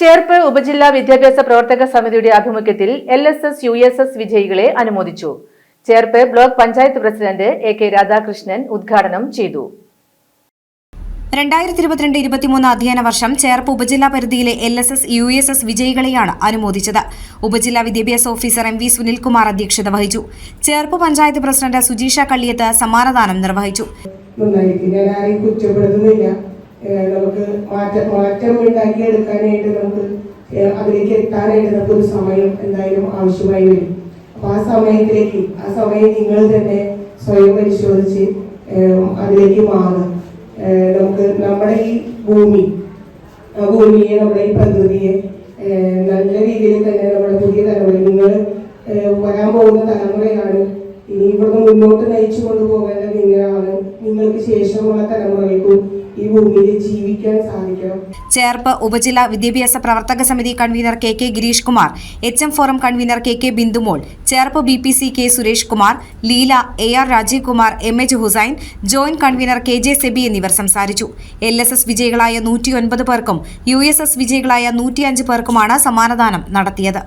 ചേർപ്പ് ഉപജില്ലാ വിദ്യാഭ്യാസ പ്രവർത്തക സമിതിയുടെ ആഭിമുഖ്യത്തിൽ L S S U S S വിജയികളെ അനുമോദിച്ചു. Cherpu block panchayat president A K Radhakrishnan ഉദ്ഘാടനം ചെയ്തു. രണ്ടായിരത്തി ഇരുപത്തിരണ്ട് ഇരുപത്തിമൂന്ന് അധ്യയന വർഷം ചേർപ്പ് ഉപജില്ലാ പരിധിയിലെ L S S U S S വിജയികളെയാണ് അനുമോദിച്ചത്. ഉപജില്ലാ വിദ്യാഭ്യാസ ഓഫീസർ എം വി സുനിൽകുമാർ അധ്യക്ഷത വഹിച്ചു. ചേർപ്പ് പഞ്ചായത്ത് പ്രസിഡന്റ് സുജീഷ കള്ളിയത്ത് സമ്മാനദാനം നിർവഹിച്ചു. മാറ്റം മാറ്റം ഉണ്ടാക്കിയെടുക്കാനായിട്ട് നമുക്ക് അതിലേക്ക് എത്താനായിട്ട് നമുക്ക് ഒരു സമയം എന്തായാലും ആവശ്യമായി വരും. അപ്പൊ ആ സമയത്തിലേക്ക് ആ സമയം നിങ്ങൾ തന്നെ സ്വയം പരിശോധിച്ച് അതിലേക്ക് മാറുക. നമുക്ക് നമ്മുടെ ഈ ഭൂമി ഭൂമിയെ നമ്മുടെ ഈ പ്രകൃതിയെ നല്ല രീതിയിൽ തന്നെ നമ്മുടെ പുതിയ തലമുറ നിങ്ങൾ വരാൻ പോകുന്ന തലമുറയാണ്. ഇനി ഇവിടുന്ന് മുന്നോട്ട് നയിച്ചു കൊണ്ടുപോകേണ്ട നിങ്ങളാണ് നിങ്ങൾക്ക് ശേഷമുള്ള തലമുറകൾക്കും ജീവിക്കാൻ സാധിക്കണം. ചേർപ്പ് ഉപജില്ല വിദ്യാഭ്യാസ പ്രവർത്തക സമിതി convener K K Girish Kumar H M forum convener K K Bindumol Cherpu B P C K Suresh Kumar Leela A R Rajeev Kumar M H Hussain joint convener K J Sebi എന്നിവർ സംസാരിച്ചു. L S S വിജയികളായ നൂറ്റിയൊൻപത് പേർക്കും U S S വിജയികളായ നൂറ്റിയഞ്ച് പേർക്കുമാണ് സമ്മാനദാനം നടത്തിയത്.